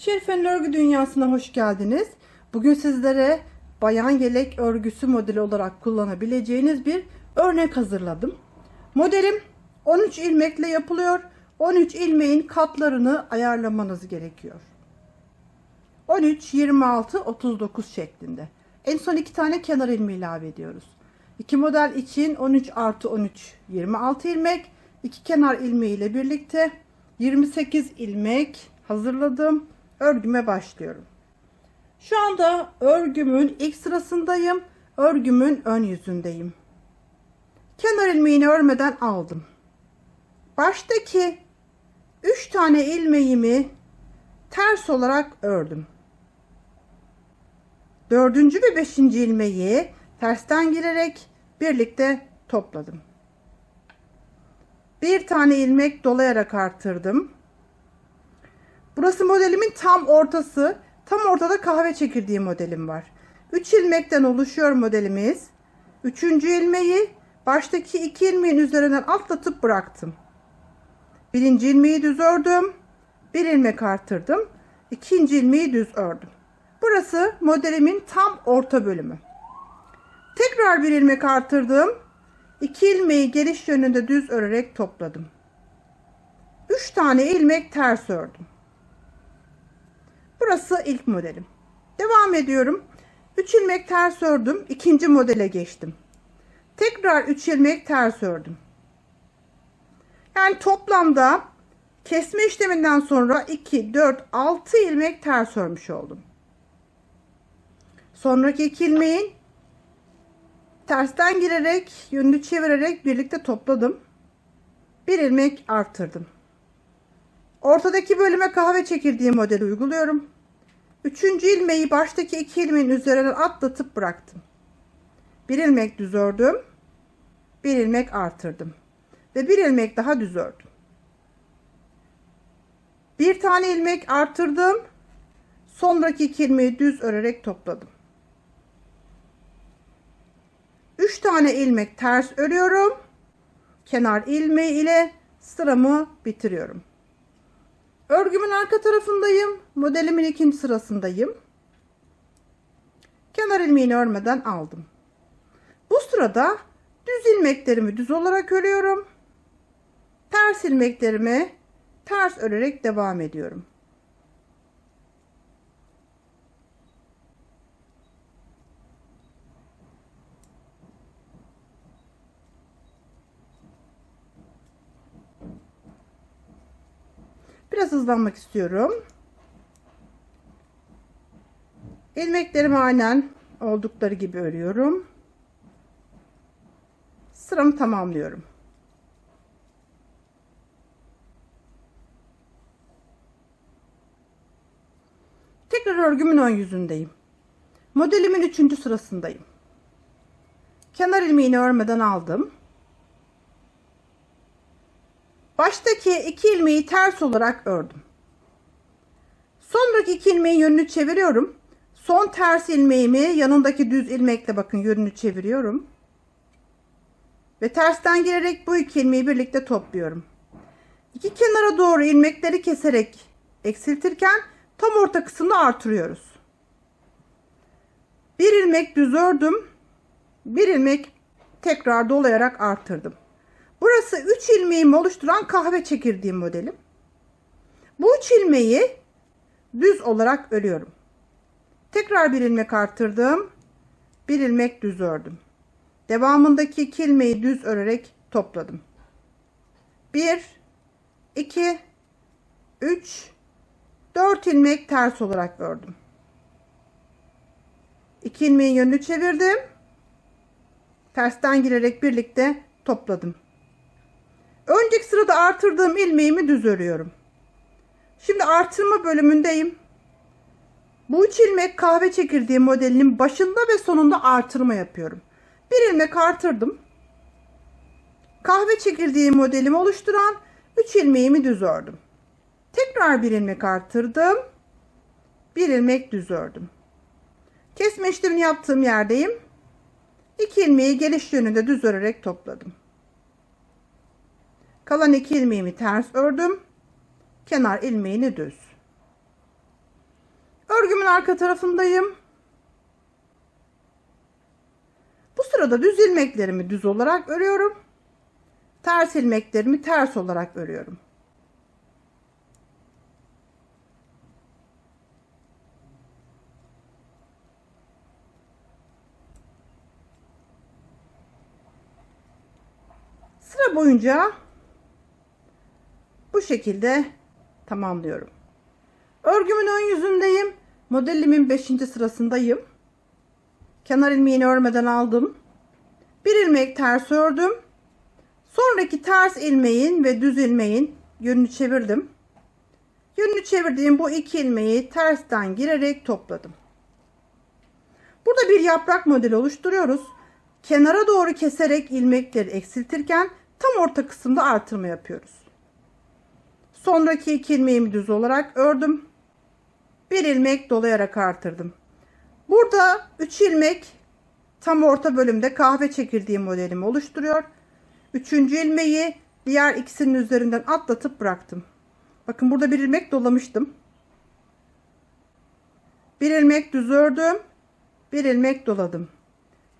Şerife'nin örgü dünyasına hoş geldiniz. Bugün sizlere bayan yelek örgüsü modeli olarak kullanabileceğiniz bir örnek hazırladım. Modelim 13 ilmekle yapılıyor. 13 ilmeğin katlarını ayarlamanız gerekiyor. 13, 26, 39 şeklinde. En son iki tane kenar ilmeği ilave ediyoruz. İki model için 13 artı 13, 26 ilmek. iki kenar ilmeği ile birlikte 28 ilmek hazırladım. Örgüme başlıyorum. Şu anda örgümün ilk sırasındayım. Örgümün ön yüzündeyim. Kenar ilmeğini örmeden aldım. Baştaki 3 tane ilmeğimi ters olarak ördüm. Dördüncü ve beşinci ilmeği tersten girerek birlikte topladım. Bir tane ilmek dolayarak artırdım. Burası modelimin tam ortası. Tam ortada kahve çekirdeği modelim var. 3 ilmekten oluşuyor modelimiz. Üçüncü ilmeği baştaki iki ilmeğin üzerinden atlatıp bıraktım. Birinci ilmeği düz ördüm. Bir ilmek artırdım. İkinci ilmeği düz ördüm. Burası modelimin tam orta bölümü. Tekrar bir ilmek artırdım. İki ilmeği geliş yönünde düz örerek topladım. Üç tane ilmek ters ördüm. Burası ilk modelim. Devam ediyorum. 3 ilmek ters ördüm. ikinci modele geçtim. Tekrar 3 ilmek ters ördüm. Yani toplamda kesme işleminden sonra 2, 4, 6 ilmek ters örmüş oldum. Sonraki iki ilmeğin tersten girerek yönünü çevirerek birlikte topladım. Bir ilmek arttırdım. Ortadaki bölüme kahve çekirdeği modeli uyguluyorum. Üçüncü ilmeği baştaki iki ilmeğin üzerinden atlatıp bıraktım. Bir ilmek düz ördüm. Bir ilmek artırdım. Ve bir ilmek daha düz ördüm. Bir tane ilmek artırdım. Sonraki iki ilmeği düz örerek topladım. Üç tane ilmek ters örüyorum. Kenar ilmeği ile sıramı bitiriyorum. Örgümün arka tarafındayım. Modelimin ikinci sırasındayım. Kenar ilmeğini örmeden aldım. Bu sırada düz ilmeklerimi düz olarak örüyorum. Ters ilmeklerimi ters örerek devam ediyorum. Biraz hızlanmak istiyorum. İlmeklerimi aynen oldukları gibi örüyorum. Sıramı tamamlıyorum. Tekrar örgümün ön yüzündeyim. Modelimin üçüncü sırasındayım. Kenar ilmeğini örmeden aldım. Baştaki iki ilmeği ters olarak ördüm. Sonraki iki ilmeği yönünü çeviriyorum. Son ters ilmeğimi yanındaki düz ilmekle bakın yönünü çeviriyorum. Ve tersten girerek bu iki ilmeği birlikte topluyorum. İki kenara doğru ilmekleri keserek eksiltirken tam orta kısmını artırıyoruz. Bir ilmek düz ördüm. Bir ilmek tekrar dolayarak artırdım. Burası 3 ilmeğimi oluşturan kahve çekirdeği modelim. Bu 3 ilmeği düz olarak örüyorum. Tekrar bir ilmek artırdım. Bir ilmek düz ördüm. Devamındaki 2 ilmeği düz örerek topladım. 1 2 3 4 ilmek ters olarak ördüm. 2 ilmeğin yönünü çevirdim. Tersten girerek birlikte topladım. Sırada artırdığım ilmeğimi düz örüyorum. Şimdi artırma bölümündeyim. Bu üç ilmek kahve çekirdeği modelinin başında ve sonunda artırma yapıyorum. Bir ilmek artırdım. Kahve çekirdeği modelimi oluşturan 3 ilmeğimi düz ördüm. Tekrar bir ilmek artırdım. Bir ilmek düz ördüm. Kesme işlemini yaptığım yerdeyim. 2 ilmeği geliş yönünde düz örerek topladım. Kalan iki ilmeğimi ters ördüm. Kenar ilmeğini düz. Örgümün arka tarafındayım. Bu sırada düz ilmeklerimi düz olarak örüyorum. Ters ilmeklerimi ters olarak örüyorum. Sıra boyunca bu şekilde tamamlıyorum. Örgümün ön yüzündeyim. Modelimin 5. sırasındayım. Kenar ilmeğini örmeden aldım. Bir ilmek ters ördüm. Sonraki ters ilmeğin ve düz ilmeğin yönünü çevirdim. Yönünü çevirdiğim bu iki ilmeği tersten girerek topladım. Burada bir yaprak modeli oluşturuyoruz. Kenara doğru keserek ilmekleri eksiltirken tam orta kısımda artırma yapıyoruz. Sonraki iki ilmeğimi düz olarak ördüm. Bir ilmek dolayarak artırdım. Burada 3 ilmek tam orta bölümde kahve çekirdeği modelimi oluşturuyor. Üçüncü ilmeği diğer ikisinin üzerinden atlatıp bıraktım. Bakın burada bir ilmek dolamıştım. Bir ilmek düz ördüm. Bir ilmek doladım.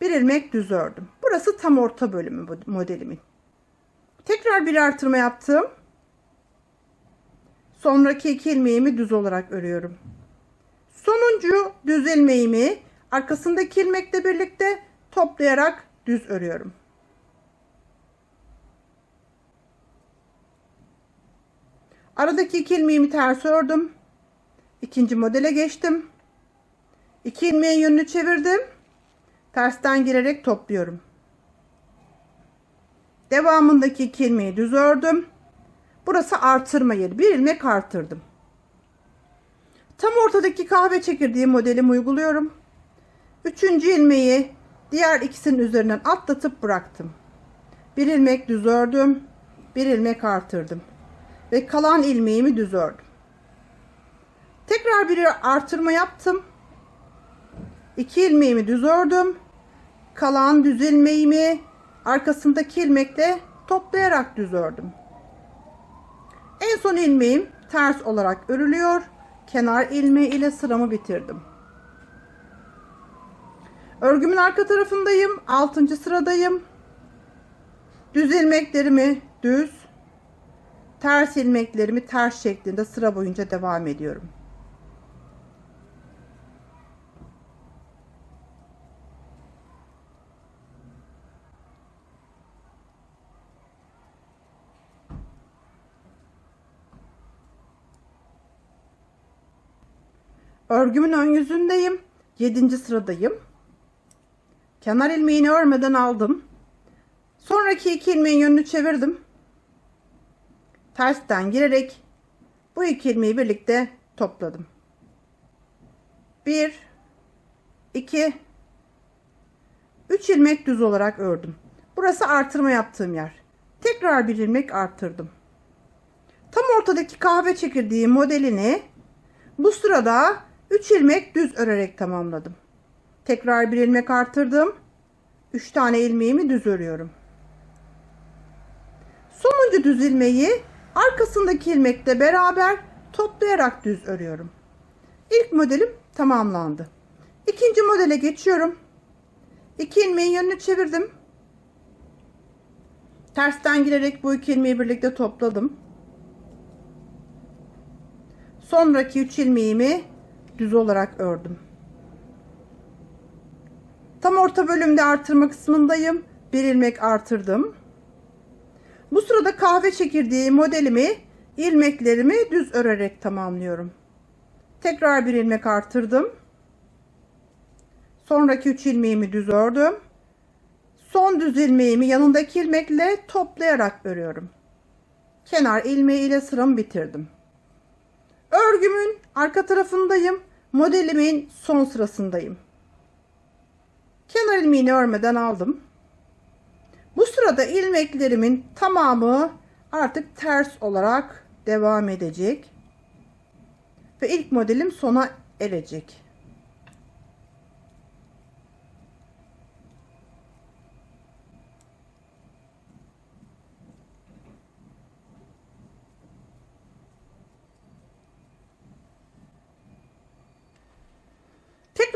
Bir ilmek düz ördüm. Burası tam orta bölümü modelimin. Tekrar bir artırma yaptım. Sonraki iki ilmeğimi düz olarak örüyorum. Sonuncu düz ilmeğimi arkasındaki ilmekle birlikte toplayarak düz örüyorum. Aradaki iki ilmeğimi ters ördüm. İkinci modele geçtim. İki ilmeğin yönünü çevirdim. Tersten girerek topluyorum. Devamındaki iki ilmeği düz ördüm. Burası artırma yeri. Bir ilmek artırdım. Tam ortadaki kahve çekirdeği modelimi uyguluyorum. Üçüncü ilmeği diğer ikisinin üzerinden atlatıp bıraktım. Bir ilmek düz ördüm. Bir ilmek artırdım. Ve kalan ilmeğimi düz ördüm. Tekrar bir artırma yaptım. İki ilmeğimi düz ördüm. Kalan düz ilmeğimi arkasındaki ilmekle toplayarak düz ördüm. En son ilmeğim ters olarak örülüyor. Kenar ilmeği ile sıramı bitirdim. Örgümün arka tarafındayım. 6. sıradayım. Düz ilmeklerimi düz, ters ilmeklerimi ters şeklinde sıra boyunca devam ediyorum. Örgümün ön yüzündeyim. 7. sıradayım. Kenar ilmeğini örmeden aldım. Sonraki iki ilmeğin yönünü çevirdim. Tersten girerek bu iki ilmeği birlikte topladım. 1 2 3 ilmek düz olarak ördüm. Burası artırma yaptığım yer. Tekrar bir ilmek arttırdım. Tam ortadaki kahve çekirdeği modelini bu sırada 3 ilmek düz örerek tamamladım. Tekrar bir ilmek artırdım. 3 tane ilmeğimi düz örüyorum. Sonuncu düz ilmeği arkasındaki ilmekle beraber toplayarak düz örüyorum. İlk modelim tamamlandı. İkinci modele geçiyorum. İki ilmeğin yönünü çevirdim. Tersten girerek bu iki ilmeği birlikte topladım. Sonraki üç ilmeğimi düz olarak ördüm. Tam orta bölümde artırma kısmındayım. Bir ilmek artırdım. Bu sırada kahve çekirdeği modelimi ilmeklerimi düz örerek tamamlıyorum. Tekrar bir ilmek artırdım. Sonraki 3 ilmeğimi düz ördüm. Son düz ilmeğimi yanındaki ilmekle toplayarak örüyorum. Kenar ilmeği ile sıramı bitirdim. Örgümün arka tarafındayım. Modelimin son sırasındayım. Kenar ilmeğini örmeden aldım. Bu sırada ilmeklerimin tamamı artık ters olarak devam edecek. Ve ilk modelim sona erecek.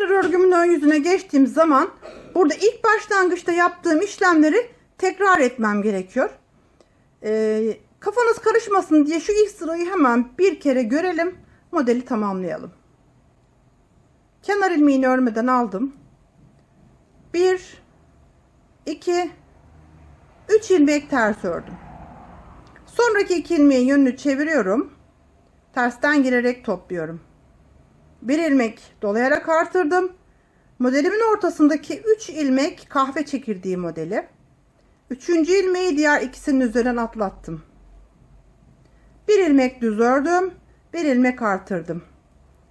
Tekrar örgümün ön yüzüne geçtiğim zaman burada ilk başlangıçta yaptığım işlemleri tekrar etmem gerekiyor. Ee, kafanız karışmasın diye şu ilk sırayı hemen bir kere görelim. Modeli tamamlayalım. Kenar ilmeğini örmeden aldım. 1 2 3 ilmek ters ördüm. Sonraki iki ilmeğin yönünü çeviriyorum. Tersten girerek topluyorum. Bir ilmek dolayarak artırdım. Modelimin ortasındaki 3 ilmek kahve çekirdeği modeli. Üçüncü ilmeği diğer ikisinin üzerinden atlattım. Bir ilmek düz ördüm. Bir ilmek artırdım.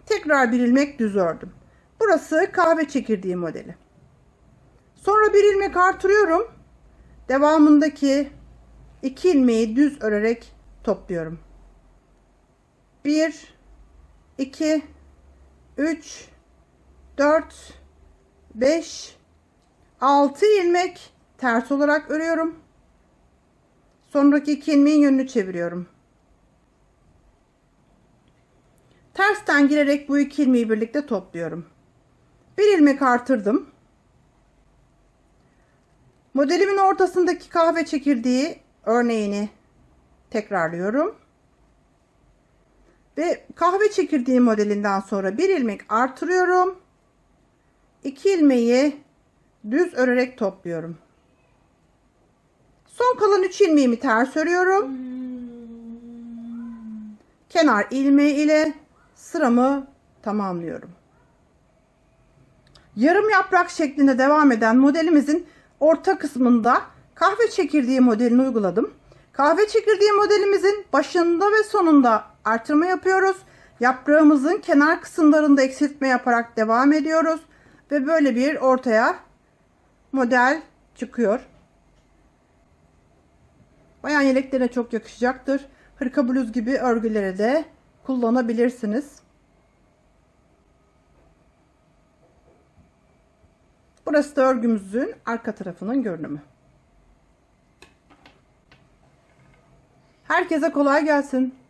Tekrar bir ilmek düz ördüm. Burası kahve çekirdeği modeli. Sonra bir ilmek artırıyorum. Devamındaki iki ilmeği düz örerek topluyorum. 1 2 3 4 5 6 ilmek ters olarak örüyorum. Sonraki iki ilmeğin yönünü çeviriyorum. Tersten girerek bu iki ilmeği birlikte topluyorum. Bir ilmek artırdım. Modelimin ortasındaki kahve çekirdeği örneğini tekrarlıyorum. Ve kahve çekirdeği modelinden sonra bir ilmek artırıyorum. İki ilmeği düz örerek topluyorum. Son kalan 3 ilmeğimi ters örüyorum. Kenar ilmeği ile sıramı tamamlıyorum. Yarım yaprak şeklinde devam eden modelimizin orta kısmında kahve çekirdeği modelini uyguladım. Kahve çekirdeği modelimizin başında ve sonunda artırma yapıyoruz. Yaprağımızın kenar kısımlarında eksiltme yaparak devam ediyoruz. Ve böyle bir ortaya model çıkıyor. Bayan yeleklerine çok yakışacaktır. Hırka bluz gibi örgülere de kullanabilirsiniz. Burası da örgümüzün arka tarafının görünümü. Herkese kolay gelsin.